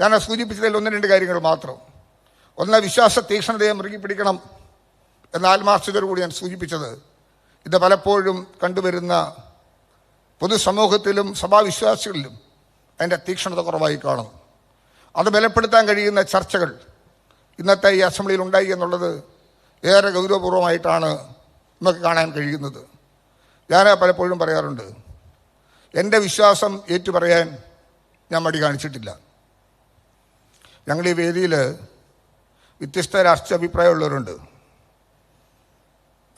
ഞാൻ സൂചിപ്പിച്ചതിൽ ഒന്ന് രണ്ട് കാര്യങ്ങൾ മാത്രം. ഒന്ന് വിശ്വാസ തീക്ഷ്ണതയെ മുറുകി പിടിക്കണം എന്ന ആത്മാർത്ഥതയോടുകൂടി ഞാൻ സൂചിപ്പിച്ചത്. ഇത് പലപ്പോഴും കണ്ടുവരുന്ന പൊതുസമൂഹത്തിലും സഭാവിശ്വാസികളിലും അതിന്റെ തീക്ഷ്ണത കുറവായി കാണുന്നു അത് ബലപ്പെടുത്താൻ കഴിയുന്ന ചർച്ചകൾ ഇന്നത്തെ ഈ അസംബ്ലിയിൽ ഉണ്ടായി എന്നുള്ളത് ഏറെ ഗൗരവപൂർവമായിട്ടാണ് നമുക്ക് കാണാൻ കഴിയുന്നത്. ഞാൻ പലപ്പോഴും പറയാറുണ്ട്. എന്റെ വിശ്വാസം ഏറ്റുപറയാൻ ഞാൻ മടി കാണിച്ചിട്ടില്ല. ഞങ്ങൾ ഈ വേദിയിൽ വ്യത്യസ്ത രാഷ്ട്രീയ അഭിപ്രായമുള്ളവരുണ്ട്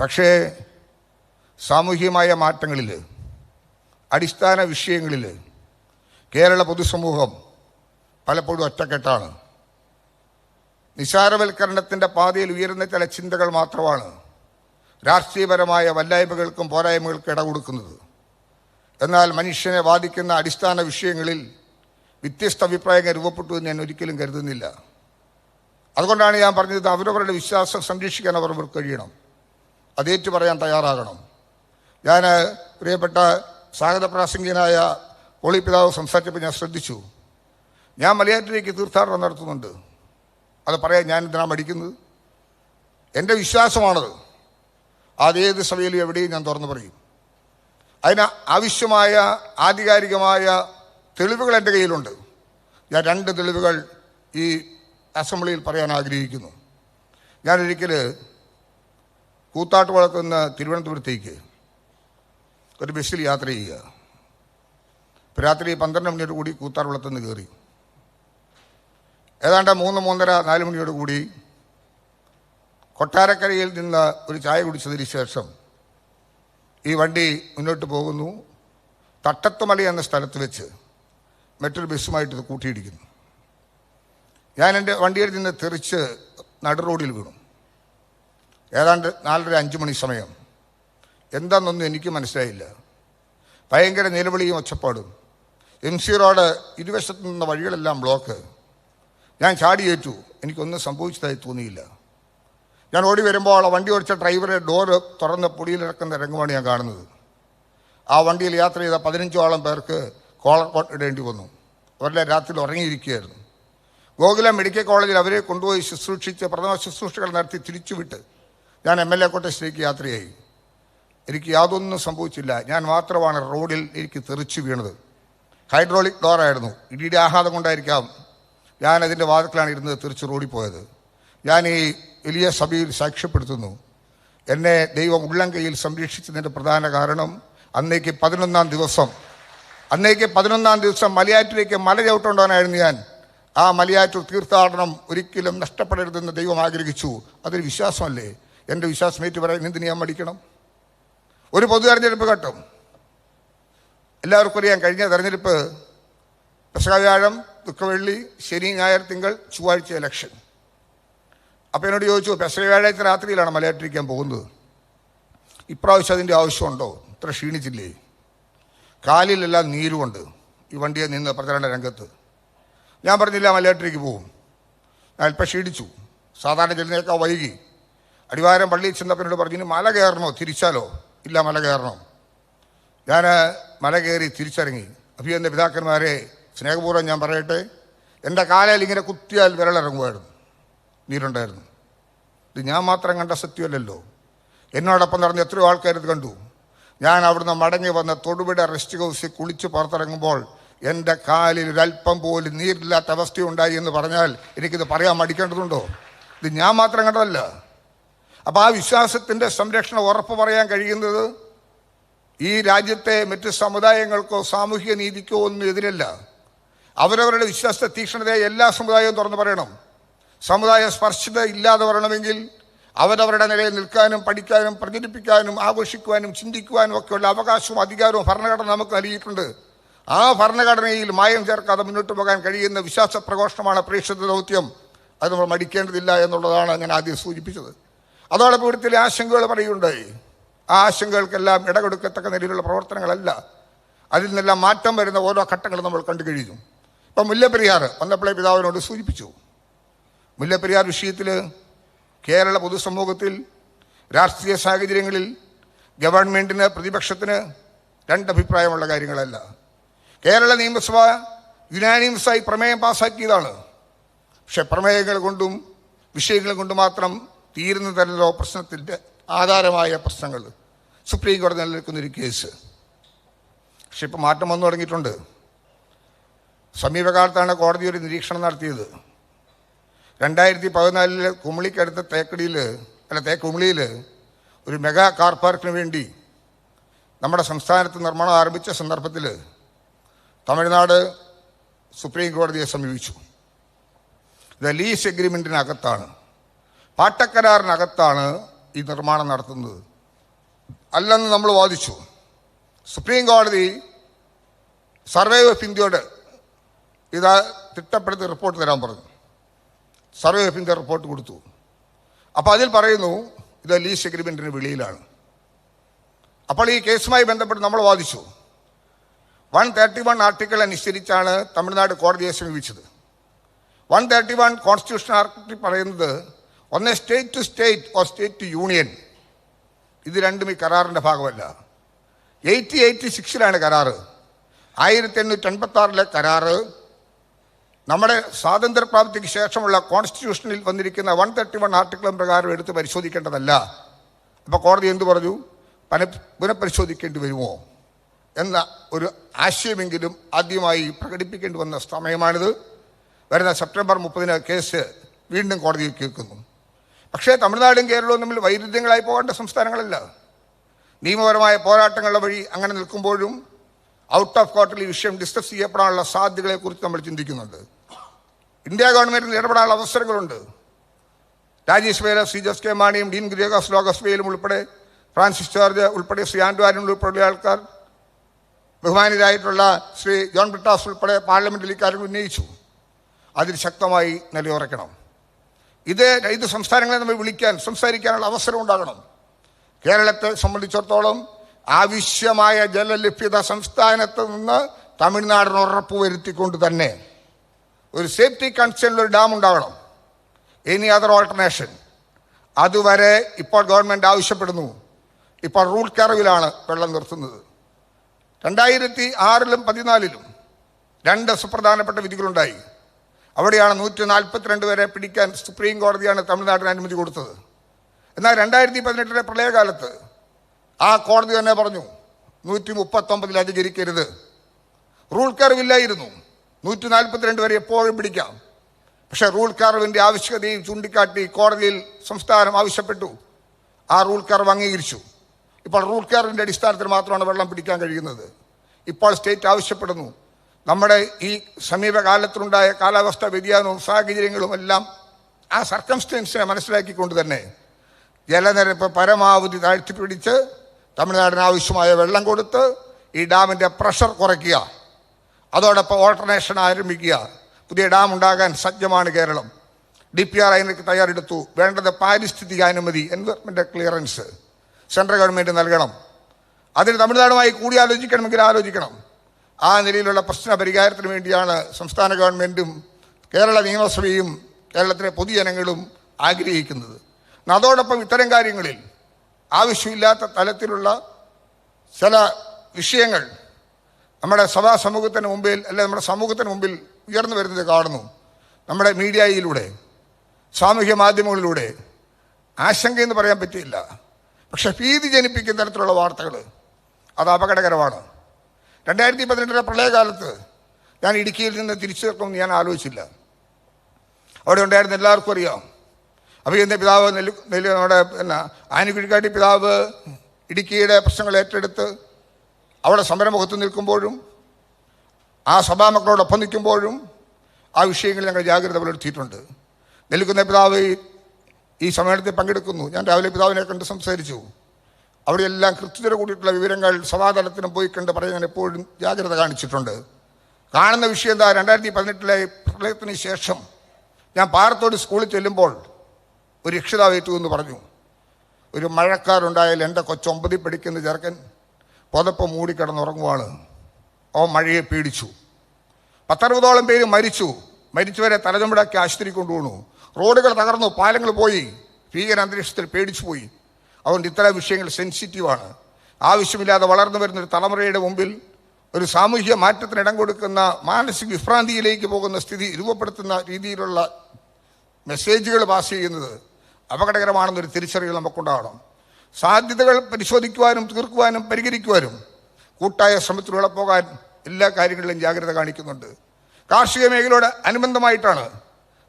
പക്ഷേ സാമൂഹികമായ മാറ്റങ്ങളിൽ അടിസ്ഥാന വിഷയങ്ങളിൽ കേരള പൊതുസമൂഹം പലപ്പോഴും ഒറ്റക്കെട്ടാണ്. നിസാരവൽക്കരണത്തിന്റെ പാതയിൽ ഉയരുന്ന ചില ചിന്തകൾ മാത്രമാണ് രാഷ്ട്രീയപരമായ വല്ലായ്മകൾക്കും പോരായ്മകൾക്കും ഇട കൊടുക്കുന്നത് എന്നാൽ മനുഷ്യനെ ബാധിക്കുന്ന അടിസ്ഥാന വിഷയങ്ങളിൽ വ്യത്യസ്ത അഭിപ്രായങ്ങൾ രൂപപ്പെട്ടു എന്ന് ഞാൻ ഒരിക്കലും കരുതുന്നില്ല. അതുകൊണ്ടാണ് ഞാൻ പറഞ്ഞത് അവരവരുടെ വിശ്വാസം സംരക്ഷിക്കാൻ അവർ കഴിയണം. അതേറ്റു പറയാൻ തയ്യാറാകണം. ഞാൻ പ്രിയപ്പെട്ട സ്വാഗത പ്രാസംഗികനായ പോളി പിതാവ് സംസാരിച്ചപ്പോൾ ഞാൻ ശ്രദ്ധിച്ചു. ഞാൻ മലയാറ്റിലേക്ക് തീർത്ഥാടനം നടത്തുന്നുണ്ട്. അത് പറയാൻ ഞാൻ ഇതിനാ മടിക്കുന്നത്? എന്റെ വിശ്വാസമാണത്. അതേത് സഭയിലും എവിടെയും ഞാൻ തുറന്നു പറയും. അതിന് ആവശ്യമായ ആധികാരികമായ തെളിവുകൾ എന്റെ കയ്യിലുണ്ട്. ഞാൻ രണ്ട് തെളിവുകൾ ഈ അസംബ്ലിയിൽ പറയാൻ ആഗ്രഹിക്കുന്നു. ഞാനൊരിക്കൽ കൂത്താട്ട് നിന്ന് തിരുവനന്തപുരത്തേക്ക് ഒരു ബസ്സിൽ യാത്ര ചെയ്യുക. രാത്രി പന്ത്രണ്ട് മണിയോട് കൂടി കൂത്താട്ടുകുളത്ത് നിന്ന് കയറി ഏതാണ്ട് മൂന്ന് മൂന്നര നാല് മണിയോട് കൂടി കൊട്ടാരക്കരയിൽ നിന്ന് ഒരു ചായ കുടിച്ചതിന് ശേഷം ഈ വണ്ടി മുന്നോട്ട് പോകുന്നു. തട്ടത്തുമല എന്ന സ്ഥലത്ത് വെച്ച് മറ്റൊരു ബസ്സുമായിട്ട് ഇത് കൂട്ടിയിടിക്കുന്നു. ഞാൻ എന്റെ വണ്ടിയിൽ നിന്ന് തെറിച്ച് നടു റോഡിൽ വീണു. ഏതാണ്ട് നാലര അഞ്ച് മണി സമയം. എന്താണെന്നൊന്നും എനിക്ക് മനസ്സിലായില്ല. ഭയങ്കര നിലവിളിയും ഒച്ചപ്പാടും. എം സി റോഡ് ഇരുവശത്തു നിന്ന വഴികളെല്ലാം ബ്ലോക്ക്. ഞാൻ ചാടിയേറ്റു എനിക്കൊന്നും സംഭവിച്ചതായി തോന്നിയില്ല. ഞാൻ ഓടി വരുമ്പോൾ ആ വണ്ടി ഓടിച്ച ഡ്രൈവറെ ഡോറ് തുറന്ന് പൊടിയിലിറക്കുന്ന രംഗമാണ് ഞാൻ കാണുന്നത്. ആ വണ്ടിയിൽ യാത്ര ചെയ്ത പതിനഞ്ചോളം പേർക്ക് കോളർ ഇടേണ്ടി വന്നു. അവരുടെ രാത്രിയിൽ ഉറങ്ങിയിരിക്കുകയായിരുന്നു. ഗോകുല മെഡിക്കൽ കോളേജിൽ അവരെ കൊണ്ടുപോയി ശുശ്രൂഷിച്ച് പ്രഥമ ശുശ്രൂഷകൾ നടത്തി തിരിച്ചുവിട്ട് ഞാൻ എം എൽ എ കോട്ടേഴ്സിലേക്ക് യാത്രയായി. എനിക്ക് യാതൊന്നും സംഭവിച്ചില്ല. ഞാൻ മാത്രമാണ് റോഡിൽ എനിക്ക് തെറിച്ചു വീണത്. ഹൈഡ്രോളിക് ഡോറായിരുന്നു ഇടിയുടെ ആഘാതം കൊണ്ടായിരിക്കാം ഞാൻ അതിന്റെ വാതിക്കലാണ് ഇരുന്നത് തിരിച്ച് റോഡിൽ പോയത്. ഞാൻ ഈ വലിയ സഭയിൽ സാക്ഷ്യപ്പെടുത്തുന്നു. എന്നെ ദൈവം ഉള്ളം കയ്യിൽ സംരക്ഷിച്ചതിന്റെ പ്രധാന കാരണം അന്നേക്ക് പതിനൊന്നാം ദിവസം അന്നേക്ക് പതിനൊന്നാം ദിവസം മലയാറ്റിലേക്ക് മല ചവിട്ടുകൊണ്ടായിരുന്നു ഞാൻ. ആ മലയാറ്റൂർ തീർത്ഥാടനം ഒരിക്കലും നഷ്ടപ്പെടരുതെന്ന് ദൈവം ആഗ്രഹിച്ചു. അതൊരു വിശ്വാസമല്ലേ? എന്റെ വിശ്വാസം ഏറ്റു പറയാൻ എന്തിനു ഞാൻ മടിക്കണം? ഒരു പൊതു തെരഞ്ഞെടുപ്പ് കേട്ടോ എല്ലാവർക്കും അറിയാം കഴിഞ്ഞ തെരഞ്ഞെടുപ്പ് പെസകവ്യാഴം ദുഃഖവെള്ളി ശനി ഞായർ തിങ്കൾ ചൊവ്വാഴ്ച ഇലക്ഷൻ അപ്പോൾ എന്നോട് ചോദിച്ചു പെസകവ്യാഴാഴ്ച രാത്രിയിലാണ് മലയാറ്റിരിക്കാൻ പോകുന്നത്? ഇപ്രാവശ്യം അതിന്റെ ആവശ്യമുണ്ടോ? ഇത്ര ക്ഷീണിച്ചില്ലേ? കാലിലെല്ലാം നീരുകൊണ്ട് ഈ വണ്ടിയെ നിന്ന് പ്രചരണ രംഗത്ത്. ഞാൻ പറഞ്ഞില്ല മലയാട്ടിലേക്ക് പോകും. ഞാൻ അല്പം ക്ഷീണിച്ചു. സാധാരണ ചെല്ലുന്നേക്കാൾ വൈകി. അടിവാരം പള്ളിയിൽ ചെന്നപ്പനോട് പറഞ്ഞു "ഇനി മല കയറണോ? തിരിച്ചാലോ? ഇല്ല മല കയറണോ? ഞാൻ മല കയറി തിരിച്ചിറങ്ങി. അപ്പോൾ എന്റെ പിതാക്കന്മാരെ സ്നേഹപൂർവം ഞാൻ പറയട്ടെ. എന്റെ കാലയിൽ ഇങ്ങനെ കുത്തിയാൽ വിരലിറങ്ങുമായിരുന്നു. നീരുണ്ടായിരുന്നു. ഇത് ഞാൻ മാത്രം കണ്ട സത്യമല്ലല്ലോ. എന്നോടൊപ്പം നടന്ന എത്രയോ ആൾക്കാരിത് കണ്ടു. ഞാൻ അവിടുന്ന് മടങ്ങി വന്ന തൊടുപുഴ റെസ്റ്റ് ഹൗസിൽ കുളിച്ച് പുറത്തിറങ്ങുമ്പോൾ എന്റെ കാലിൽ ഒരല്പം പോലും നീരില്ലാത്ത അവസ്ഥയുണ്ടായി എന്ന് പറഞ്ഞാൽ എനിക്കിത് പറയാൻ മടിക്കേണ്ടതുണ്ടോ? ഇത് ഞാൻ മാത്രം കണ്ടതല്ല. അപ്പോൾ ആ വിശ്വാസത്തിന്റെ സംരക്ഷണം ഉറപ്പ് പറയാൻ കഴിയുന്നത് ഈ രാജ്യത്തെ മറ്റ് സമുദായങ്ങൾക്കോ സാമൂഹിക നീതിക്കോ ഒന്നും എതിരല്ല. അവരവരുടെ വിശ്വാസ തീക്ഷണതയെ എല്ലാ സമുദായവും തുറന്നു പറയണം. സമുദായ സ്പർശത ഇല്ലാതെ വരണമെങ്കിൽ അവരവരുടെ നിലയിൽ നിൽക്കാനും പഠിക്കാനും പ്രചരിപ്പിക്കാനും ആഘോഷിക്കുവാനും ചിന്തിക്കുവാനും ഒക്കെയുള്ള അവകാശവും അധികാരവും ഭരണഘടന നമുക്ക് നൽകിയിട്ടുണ്ട്. ആ ഭരണഘടനയിൽ മായം ചേർക്കാതെ മുന്നോട്ട് പോകാൻ കഴിയുന്ന വിശ്വാസ പ്രഘോഷമാണ് പ്രേക്ഷിത ദൗത്യം. അത് നമ്മൾ മടിക്കേണ്ടതില്ല എന്നുള്ളതാണ് ഞാൻ ആദ്യം സൂചിപ്പിച്ചത്. അതോടൊപ്പം ഇവിടുത്തെ ആശങ്കകൾ പറയുകയുണ്ടായി ആ ആശങ്കകൾക്കെല്ലാം ഇടകൊടുക്കത്തക്ക നിലയിലുള്ള പ്രവർത്തനങ്ങളല്ല. അതിൽ നിന്നെല്ലാം മാറ്റം വരുന്ന ഓരോ ഘട്ടങ്ങളും നമ്മൾ കണ്ടു കഴിഞ്ഞു. ഇപ്പം മുല്ലപ്പെരിയാർ വന്നപ്പോഴേ പിതാവിനോട് സൂചിപ്പിച്ചു. മുല്ലപ്പെരിയാർ വിഷയത്തിൽ കേരള പൊതുസമൂഹത്തിൽ രാഷ്ട്രീയ സാഹചര്യങ്ങളിൽ ഗവൺമെന്റിന് പ്രതിപക്ഷത്തിന് രണ്ടഭിപ്രായമുള്ള കാര്യങ്ങളല്ല. കേരള നിയമസഭ യുനാനിമസായി പ്രമേയം പാസ്സാക്കിയതാണ് പക്ഷെ പ്രമേയങ്ങൾ കൊണ്ടും വിഷയങ്ങൾ കൊണ്ടും മാത്രം തീരുന്നതല്ലോ പ്രശ്നത്തിന്റെ ആധാരമായ പ്രശ്നങ്ങൾ സുപ്രീം കോടതി നിലനിൽക്കുന്നൊരു കേസ്. പക്ഷെ ഇപ്പോൾ മാറ്റം വന്നു തുടങ്ങിയിട്ടുണ്ട്. സമീപകാലത്താണ് കോടതി ഒരു നിരീക്ഷണം നടത്തിയത്. രണ്ടായിരത്തി പതിനാലിൽ കുമിളിക്കടുത്ത തേക്കടിയിൽ അല്ല തേക്കുമിളിയിൽ ഒരു മെഗാ കാർ പാർക്കിന് വേണ്ടി നമ്മുടെ സംസ്ഥാനത്ത് നിർമ്മാണം ആരംഭിച്ച സന്ദർഭത്തിൽ തമിഴ്നാട് സുപ്രീം കോടതിയെ സമീപിച്ചു. ഇത് ലീസ് എഗ്രിമെന്റിനകത്താണ് പാട്ടക്കരാറിനകത്താണ് ഈ നിർമ്മാണം നടത്തുന്നത്. അല്ലെന്ന് നമ്മൾ വാദിച്ചു. സുപ്രീം കോടതി സർവേ ഓഫ് ഇന്ത്യയോട് ഇത് തിട്ടപ്പെടുത്തി റിപ്പോർട്ട് തരാൻ പറഞ്ഞു. സർവേ ഓഫ് ഇന്ത്യ റിപ്പോർട്ട് കൊടുത്തു. അപ്പോൾ അതിൽ പറയുന്നു ഇത് ലീസ് എഗ്രിമെന്റിന് വെളിയിലാണ്. അപ്പോൾ ഈ കേസുമായി ബന്ധപ്പെട്ട് നമ്മൾ വാദിച്ചു. വൺ തേർട്ടി വൺ ആർട്ടിക്കിൾ അനുസരിച്ചാണ് തമിഴ്നാട് കോടതിയെ സമീപിച്ചത്. One thirty one constitution article പറയുന്നത് ഒന്ന് state to state or state to union ഇത് രണ്ടും ഈ കരാറിന്റെ ഭാഗമല്ല. എയ്റ്റി എയ്റ്റി സിക്സിലാണ് കരാറ്. ആയിരത്തി എണ്ണൂറ്റി എൺപത്തി ആറിലെ കരാറ് നമ്മുടെ സ്വാതന്ത്ര്യപ്രാപ്തിക്ക് ശേഷമുള്ള കോൺസ്റ്റിറ്റ്യൂഷനിൽ വന്നിരിക്കുന്ന വൺ തേർട്ടി വൺ ആർട്ടിക്കിളും പ്രകാരം എടുത്ത് പരിശോധിക്കേണ്ടതല്ല. അപ്പോൾ കോടതി എന്തു പറഞ്ഞു? പന പുനഃപരിശോധിക്കേണ്ടി വരുമോ എന്ന ഒരു ആശയമെങ്കിലും ആദ്യമായി പ്രകടിപ്പിക്കേണ്ടി വന്ന സമയമാണിത്. വരുന്ന സെപ്റ്റംബർ മുപ്പതിന് കേസ് വീണ്ടും കോടതിയിൽ കേൾക്കുന്നു. പക്ഷേ തമിഴ്നാടും കേരളവും തമ്മിൽ വൈരുദ്ധ്യങ്ങളായി പോകേണ്ട സംസ്ഥാനങ്ങളല്ല. നിയമപരമായ പോരാട്ടങ്ങളുടെ വഴി അങ്ങനെ നിൽക്കുമ്പോഴും ഔട്ട് ഓഫ് കോർട്ടിൽ ഈ വിഷയം ഡിസ്കസ് ചെയ്യപ്പെടാനുള്ള സാധ്യതകളെക്കുറിച്ച് നമ്മൾ ചിന്തിക്കുന്നുണ്ട്. ഇന്ത്യ ഗവൺമെന്റിന് ഇടപെടാനുള്ള അവസരങ്ങളുണ്ട്. Rajesh C. Jose K. മാണിയും Dean Kuriakose ലോകസഭയിലും ഉൾപ്പെടെ ഫ്രാൻസിസ് ജോർജ് ഉൾപ്പെടെ ശ്രീ ആൻഡ്വാനും ഉൾപ്പെടെയുള്ള ആൾക്കാർ ബഹുമാനിതരായിട്ടുള്ള ശ്രീ ജോൺ ബ്രിട്ടാസ് ഉൾപ്പെടെ പാർലമെന്റിൽ ഇക്കാര്യങ്ങൾ ഉന്നയിച്ചു. അതിൽ ശക്തമായി നിലയുറയ്ക്കണം. ഇത് ഇത് സംസ്ഥാനങ്ങളെ നമ്മൾ വിളിക്കാൻ സംസാരിക്കാനുള്ള അവസരം ഉണ്ടാകണം. കേരളത്തെ സംബന്ധിച്ചിടത്തോളം ആവശ്യമായ ജലലഭ്യത സംസ്ഥാനത്ത് നിന്ന് തമിഴ്നാടിന് ഉറപ്പ് വരുത്തിക്കൊണ്ട് തന്നെ ഒരു സേഫ്റ്റി കൺസേണിൽ ഒരു ഡാം ഉണ്ടാവണം. എനി അതർ ഓൾട്ടർനേഷൻ അതുവരെ ഇപ്പോൾ ഗവൺമെന്റ് ആവശ്യപ്പെടുന്നു. ഇപ്പോൾ റൂൾ കറവിലാണ് വെള്ളം നിർത്തുന്നത്. രണ്ടായിരത്തി ആറിലും പതിനാലിലും രണ്ട് സുപ്രധാനപ്പെട്ട വിധികളുണ്ടായി. അവിടെയാണ് നൂറ്റി നാൽപ്പത്തിരണ്ട് വരെ പിടിക്കാൻ സുപ്രീം കോടതിയാണ് തമിഴ്നാടിന് അനുമതി കൊടുത്തത്. എന്നാൽ രണ്ടായിരത്തി പതിനെട്ടിലെ പ്രളയകാലത്ത് ആ കോടതി തന്നെ പറഞ്ഞു നൂറ്റി മുപ്പത്തൊമ്പതിൽ അധികരിക്കരുത് റൂൾ കർവില്ലായിരുന്നു. നൂറ്റി നാൽപ്പത്തിരണ്ട് വരെ എപ്പോഴും പിടിക്കാം. പക്ഷേ റൂൾ കർവിന്റെ ആവശ്യകതയും ചൂണ്ടിക്കാട്ടി കോടതിയിൽ സംസ്ഥാനം ആവശ്യപ്പെട്ടു. ആ റൂൾ കർവ് അംഗീകരിച്ചു. ഇപ്പോൾ റൂൾ കർവിന്റെ അടിസ്ഥാനത്തിൽ മാത്രമാണ് വെള്ളം പിടിക്കാൻ കഴിയുന്നത്. ഇപ്പോൾ സ്റ്റേറ്റ് ആവശ്യപ്പെടുന്നു. നമ്മുടെ ഈ സമീപകാലത്തുണ്ടായ കാലാവസ്ഥാ വ്യതിയാനവും സാഹചര്യങ്ങളും എല്ലാം ആ സർക്കംസ്റ്റൻസിനെ മനസ്സിലാക്കിക്കൊണ്ട് തന്നെ ജലനിരപ്പ് പരമാവധി താഴ്ത്തിപ്പിടിച്ച് തമിഴ്നാടിന് ആവശ്യമായ വെള്ളം കൊടുത്ത് ഈ ഡാമിന്റെ പ്രഷർ കുറയ്ക്കുക. അതോടൊപ്പം ഓൾട്ടർനേഷൻ ആരംഭിക്കുക. പുതിയ ഡാം ഉണ്ടാകാൻ സജ്ജമാണ് കേരളം. ഡി പി ആർ അതിനൊക്കെ തയ്യാറെടുത്തു. വേണ്ടത് പാരിസ്ഥിതിക അനുമതി എൻവയർമെന്റ് ക്ലിയറൻസ് സെൻട്രൽ ഗവൺമെന്റ് നൽകണം. അതിന് തമിഴ്നാടുമായി കൂടിയാലോചിക്കണമെങ്കിൽ ആലോചിക്കണം. ആ നിലയിലുള്ള പ്രശ്ന പരിഹാരത്തിന് വേണ്ടിയാണ് സംസ്ഥാന ഗവൺമെന്റും കേരള നിയമസഭയും കേരളത്തിലെ പൊതുജനങ്ങളും ആഗ്രഹിക്കുന്നത്. അതോടൊപ്പം ഇത്തരം കാര്യങ്ങളിൽ ആവശ്യമില്ലാത്ത തലത്തിലുള്ള ചില വിഷയങ്ങൾ നമ്മുടെ സഭാ സമൂഹത്തിന് മുമ്പിൽ അല്ലെ നമ്മുടെ സമൂഹത്തിന് മുമ്പിൽ ഉയർന്നു വരുന്നത് കാണുന്നു. നമ്മുടെ മീഡിയയിലൂടെ സാമൂഹ്യ മാധ്യമങ്ങളിലൂടെ ആശങ്കയെന്ന് പറയാൻ പറ്റില്ല. പക്ഷെ ഭീതി ജനിപ്പിക്കുന്ന തരത്തിലുള്ള വാർത്തകൾ അത് അപകടകരമാണ്. രണ്ടായിരത്തി പതിനെട്ടിലെ പ്രളയകാലത്ത് ഞാൻ ഇടുക്കിയിൽ നിന്ന് തിരിച്ചു വെക്കുമെന്ന് ഞാൻ ആലോചിച്ചില്ല. അവിടെ ഉണ്ടായിരുന്ന എല്ലാവർക്കും അറിയാം. അഭിയന്ത പിതാവ് നെല്ലു നെല്ലു നമ്മുടെ പിന്നെ ആനുകുഴിക്കാട്ടി പിതാവ് ഇടുക്കിയുടെ പ്രശ്നങ്ങൾ ഏറ്റെടുത്ത് അവിടെ സമരമുഖത്ത് നിൽക്കുമ്പോഴും ആ സഭാമക്കളോടൊപ്പം നിൽക്കുമ്പോഴും ആ വിഷയങ്ങളിൽ ഞങ്ങൾ ജാഗ്രത പുലർത്തിയിട്ടുണ്ട്. നെല്ലിക്കുന്ന പിതാവ് ഈ- സമ്മേളനത്തിൽ പങ്കെടുക്കുന്നു. ഞാൻ രാവിലെ പിതാവിനെ കണ്ട് സംസാരിച്ചു. അവിടെയെല്ലാം കൃത്യത കൂടിയിട്ടുള്ള വിവരങ്ങൾ സഭാതലത്തിനും പോയി കണ്ട് പറയാൻ എപ്പോഴും ജാഗ്രത കാണിച്ചിട്ടുണ്ട്. കാണുന്ന വിഷയം എന്താ? രണ്ടായിരത്തി പതിനെട്ടിലെ പ്രളയത്തിന് ശേഷം ഞാൻ പാറത്തോട് സ്കൂളിൽ ചെല്ലുമ്പോൾ ഒരു രക്ഷിതാവേറ്റു എന്ന് പറഞ്ഞു ഒരു മഴക്കാരുണ്ടായാൽ എന്റെ കൊച്ചൊമ്പതി പിടിക്കുന്ന ചെറുക്കൻ പുതപ്പ് മൂടിക്കിടന്നുറങ്ങുവാണ്. ഓ മഴയെ പേടിച്ചു പത്തറുപതോളം പേര് മരിച്ചു. മരിച്ചവരെ തലചുമടാക്കി ആശുപത്രി കൊണ്ടുപോണു റോഡുകൾ തകർന്നു പാലങ്ങൾ പോയി. ഭീകര അന്തരീക്ഷത്തിൽ പേടിച്ചു പോയി. അതുകൊണ്ട് ഇത്തരം വിഷയങ്ങൾ സെൻസിറ്റീവാണ് ആവശ്യമില്ലാതെ വളർന്നു വരുന്ന ഒരു തലമുറയുടെ മുമ്പിൽ ഒരു സാമൂഹ്യ മാറ്റത്തിന് ഇടം കൊടുക്കുന്ന മാനസിക വിഭ്രാന്തിയിലേക്ക് പോകുന്ന സ്ഥിതി രൂപപ്പെടുത്തുന്ന രീതിയിലുള്ള മെസ്സേജുകൾ പാസ് ചെയ്യുന്നത് അപകടകരമാണെന്നൊരു തിരിച്ചറിവ് നമുക്കുണ്ടാകണം. സാധ്യതകൾ പരിശോധിക്കുവാനും തീർക്കുവാനും പരിഹരിക്കുവാനും കൂട്ടായ ശ്രമത്തിലൂടെ പോകാൻ എല്ലാ കാര്യങ്ങളിലും ജാഗ്രത കാണിക്കുന്നുണ്ട്. കാർഷിക മേഖലയോട് അനുബന്ധമായിട്ടാണ്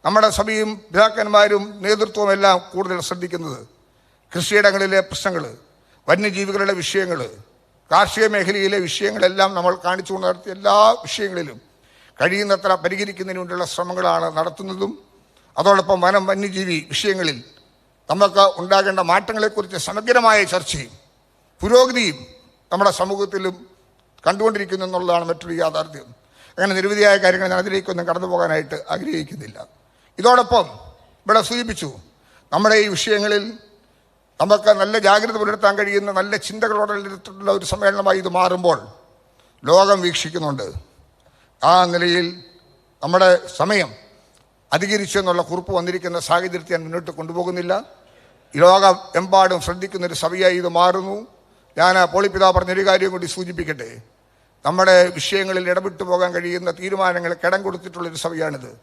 നമ്മുടെ സഭയും പിതാക്കന്മാരും നേതൃത്വവും എല്ലാം കൂടുതൽ ശ്രദ്ധിക്കുന്നത്. കൃഷിയിടങ്ങളിലെ പ്രശ്നങ്ങൾ വന്യജീവികളുടെ വിഷയങ്ങൾ കാർഷിക മേഖലയിലെ വിഷയങ്ങളെല്ലാം നമ്മൾ കാണിച്ചു നടത്തിയ എല്ലാ വിഷയങ്ങളിലും കഴിയുന്നത്ര പരിഹരിക്കുന്നതിന് വേണ്ടിയുള്ള ശ്രമങ്ങളാണ് നടത്തുന്നതും. അതോടൊപ്പം വനം വന്യജീവി വിഷയങ്ങളിൽ നമുക്ക് ഉണ്ടാകേണ്ട മാറ്റങ്ങളെക്കുറിച്ച് സമഗ്രമായ ചർച്ചയും പുരോഗതിയും നമ്മുടെ സമൂഹത്തിലും കണ്ടുകൊണ്ടിരിക്കുന്നു എന്നുള്ളതാണ് മറ്റൊരു യാഥാർത്ഥ്യം. അങ്ങനെ നിരവധിയായ കാര്യങ്ങൾ ഞാൻ അതിലേക്കൊന്നും കടന്നു പോകാനായിട്ട് ആഗ്രഹിക്കുന്നില്ല. ഇതോടൊപ്പം ഇവിടെ സൂചിപ്പിച്ചു നമ്മുടെ ഈ വിഷയങ്ങളിൽ നമുക്ക് നല്ല ജാഗ്രത പുലർത്താൻ കഴിയുന്ന നല്ല ചിന്തകളോടുള്ള ഒരു സമ്മേളനമായി ഇത് മാറുമ്പോൾ ലോകം വീക്ഷിക്കുന്നുണ്ട്. ആ നിലയിൽ നമ്മുടെ സമയം അധികരിച്ചു എന്നുള്ള കുറിപ്പ് വന്നിരിക്കുന്ന സാഹചര്യത്തെ ഞാൻ മുന്നോട്ട് കൊണ്ടുപോകുന്നില്ല. ലോകം എമ്പാടും ശ്രദ്ധിക്കുന്ന ഒരു സഭയായി ഇത് മാറുന്നു. ഞാൻ പോളിപ്പിതാ പറഞ്ഞൊരു കാര്യം കൂടി സൂചിപ്പിക്കട്ടെ. നമ്മുടെ വിഷയങ്ങളിൽ ഇടപെട്ടു പോകാൻ കഴിയുന്ന തീരുമാനങ്ങൾ കിടം കൊടുത്തിട്ടുള്ളൊരു സഭയാണിത്.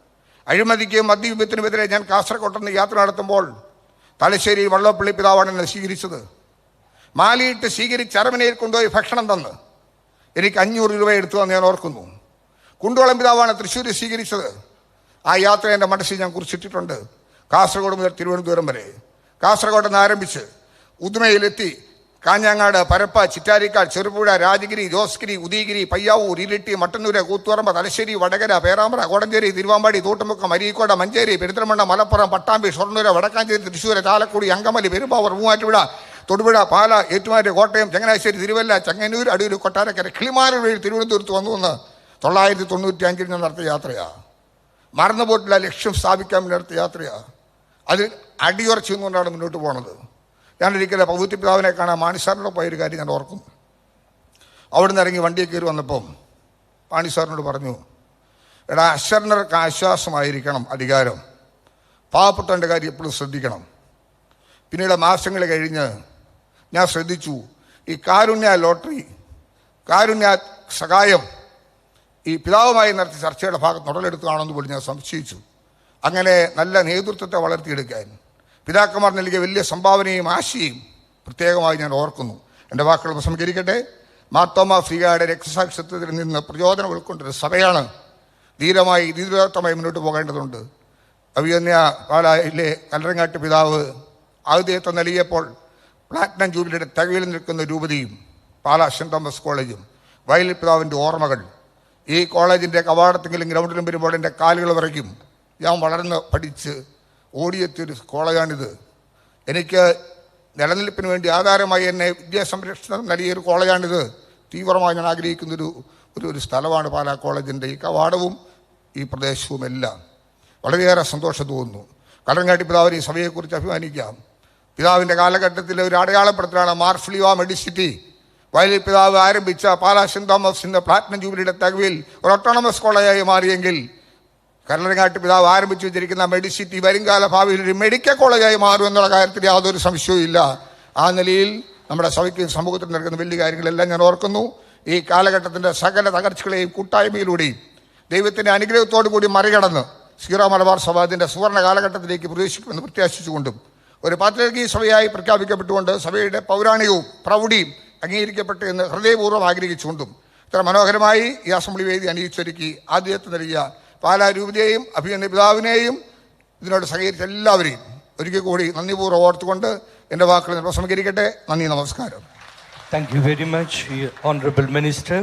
അഴിമതിക്കും മദ്യവിപത്തിനുമെതിരെ ഞാൻ കാസർകോട്ടെന്ന് യാത്ര നടത്തുമ്പോൾ തലശ്ശേരി വള്ളപ്പള്ളി പിതാവാണ് എന്നെ സ്വീകരിച്ചത്. മാലിയിട്ട് സ്വീകരിച്ച് അരമനയിൽ കൊണ്ടുപോയി ഭക്ഷണം തന്ന്. എനിക്ക് അഞ്ഞൂറ് രൂപ എടുത്തു എന്ന് ഞാൻ ഓർക്കുന്നു. കുണ്ടോളം പിതാവാണ് തൃശ്ശൂർ സ്വീകരിച്ചത്. ആ യാത്ര എന്റെ മനസ്സിൽ ഞാൻ കുറിച്ചിട്ടിട്ടുണ്ട്. കാസർഗോഡ് മുതൽ തിരുവനന്തപുരം വരെ. കാസർഗോഡ് നിന്ന് ആരംഭിച്ച് ഉദുമയിലെത്തി കാഞ്ഞങ്ങാട് പരപ്പ ചിറ്റാരിക്കാട് ചെറുപുഴ രാജഗിരി ജോസ്ഗിരി ഉദയഗിരി പയ്യാവൂർ ഇരിട്ടി മട്ടന്നൂര് കൂത്തുപറമ്പ് തലശ്ശേരി വടകര പേരാമ്പ്ര കോടഞ്ചേരി തിരുവാമ്പാടി തൂട്ടുമുക്കം അരീക്കോട് മഞ്ചേരി പെരിന്തൽമണ്ണ മലപ്പുറം പട്ടാമ്പി ഷൊർണൂര് വടക്കാഞ്ചേരി തൃശ്ശൂർ ചാലക്കുടി അങ്കമലി പെരുമ്പാവൂർ മൂവാറ്റുപുഴ തൊടുപുഴ പാല ഏറ്റുമാറ്റ് കോട്ടയം ചങ്ങനാശ്ശേരി തിരുവല്ല ചങ്ങന്നൂർ അടൂർ കൊട്ടാരക്കര കിളിമാനൂർ വഴി തിരുവനന്തപുരത്ത് വന്നു എന്ന് തൊള്ളായിരത്തി തൊണ്ണൂറ്റി അഞ്ചിൽ ഞാൻ നടത്തിയ യാത്രയാണ് മറന്നുപോയിട്ടില്ല ലക്ഷ്യം സ്ഥാപിക്കാൻ വേണ്ടി യാത്രയാണ് അതിൽ അടിയുറച്ചു നിന്നുകൊണ്ടാണ് മുന്നോട്ട് പോണത്. ഞാൻ ഒരിക്കലും പൗത്യ പിതാവിനെ കാണാൻ മാണിസാറിനോട് പോയൊരു കാര്യം ഞാൻ ഓർക്കും. അവിടെ നിന്ന് ഇറങ്ങി വണ്ടിയെ കയറി വന്നപ്പം മാണിസാറിനോട് പറഞ്ഞു എടാ അശ്വരനർക്ക് ആശ്വാസമായിരിക്കണം അധികാരം. പാവപ്പെട്ടവന്റെ കാര്യം എപ്പോഴും ശ്രദ്ധിക്കണം. പിന്നീട് മാസങ്ങൾ കഴിഞ്ഞ് ഞാൻ ശ്രദ്ധിച്ചു ഈ കാരുണ്യ ലോട്ടറി കാരുണ്യ സഹായം ഈ പിതാവുമായി നടത്തിയ ചർച്ചയുടെ ഭാഗത്ത് ഉടലെടുത്തതാണെന്ന് പോലും ഞാൻ സംശയിച്ചു. അങ്ങനെ നല്ല നേതൃത്വത്തെ വളർത്തിയെടുക്കാൻ പിതാക്കന്മാർ നൽകിയ വലിയ സംഭാവനയും ആശയും പ്രത്യേകമായി ഞാൻ ഓർക്കുന്നു. എന്റെ വാക്കുകൾ പ്രസംഗിക്കട്ടെ? മാർത്തോമ ഫ്രീയുടെ രക്തസാക്ഷിത്വത്തിൽ നിന്ന് പ്രചോദനം ഉൾക്കൊണ്ടൊരു സഭയാണ് ധീരമായി ധീരമായി മുന്നോട്ട് പോകേണ്ടതുണ്ട്. അഭിയന്യ പാലായിലെ കല്ലറങ്ങാട്ട് പിതാവ് ആതിഥേയത്വം നൽകിയപ്പോൾ പ്ലാറ്റിനം ജൂബിലിയുടെ തകവിൽ നിൽക്കുന്ന രൂപതയും പാലാ സെന്റ് തോമസ് കോളേജും വയലിൽ പിതാവിന്റെ ഓർമ്മകൾ ഈ കോളേജിന്റെ കവാടത്തെങ്കിലും ഗ്രൗണ്ടിലും വരുമ്പോൾ എന്റെ കാലുകൾ വിറയ്ക്കും. ഞാൻ വളർന്ന് പഠിച്ച് ഓടിയെത്തിയൊരു കോളേജാണിത്. എനിക്ക് നിലനിൽപ്പിന് വേണ്ടി ആധാരമായി എന്നെ വിദ്യാസംരക്ഷണം നൽകിയൊരു കോളേജാണിത്. തീവ്രമായി ഞാൻ ആഗ്രഹിക്കുന്നൊരു ഒരു ഒരു സ്ഥലമാണ് പാലാ കോളേജിന്റെ ഈ കവാടവും ഈ പ്രദേശവും എല്ലാം. വളരെയേറെ സന്തോഷം തോന്നുന്നു. കടങ്ങാട്ടി പിതാവിന് ഈ സഭയെക്കുറിച്ച് അഭിമാനിക്കാം. പിതാവിന്റെ കാലഘട്ടത്തിലെ ഒരു അടയാളപ്പെടുത്തലാണ് മാർഫ്ലിവ മെഡിസിറ്റി. വയലിൽ പിതാവ് ആരംഭിച്ച പാലാ സെന്റ് തോമസിന്റെ പ്ലാറ്റിനം ജൂബിലിയുടെ തകവിൽ ഒരു ഒട്ടോണമസ് കോളേജായി മാറിയെങ്കിൽ കല്ലറങ്ങാട്ട് പിതാവ് ആരംഭിച്ചു വെച്ചിരിക്കുന്ന മെഡിസിറ്റി വരുംകാല ഭാവിയിൽ ഒരു മെഡിക്കൽ കോളേജായി മാറും എന്നുള്ള കാര്യത്തിൽ യാതൊരു സംശയവും ഇല്ല. ആ നിലയിൽ നമ്മുടെ സഭയ്ക്കും സമൂഹത്തിൽ നടക്കുന്ന വലിയ കാര്യങ്ങളെല്ലാം ഞാൻ ഓർക്കുന്നു. ഈ കാലഘട്ടത്തിന്റെ സകല തകർച്ചകളെയും കൂട്ടായ്മയിലൂടെയും ദൈവത്തിന്റെ അനുഗ്രഹത്തോടു കൂടി മറികടന്ന് സീറോ മലബാർ സഭ അതിന്റെ സുവർണ കാലഘട്ടത്തിലേക്ക് പ്രവേശിക്കുമെന്ന് പ്രത്യാശിച്ചുകൊണ്ടും ഒരു പാത്രീ സഭയായി പ്രഖ്യാപിക്കപ്പെട്ടുകൊണ്ട് സഭയുടെ പൗരാണികവും പ്രൗഢിയും അംഗീകരിക്കപ്പെട്ടു എന്ന് ഹൃദയപൂർവം ആഗ്രഹിച്ചുകൊണ്ടും ഇത്ര മനോഹരമായി ഈ അസംബ്ലി വേദി അണിയിച്ചൊരുക്കി ആദ്യത്തെ നൽകിയ പാലാ രൂപതയെയും അഭിനന്ദ പിതാവിനെയും ഇതിനോട് സഹകരിച്ച എല്ലാവരെയും ഒരിക്കൽ കൂടി നന്ദിപൂർവം ഓർത്തുകൊണ്ട് എന്റെ വാക്കുകൾ ഉപസംഹരിക്കട്ടെ നന്ദി നമസ്കാരം thank you very much honourable Minister.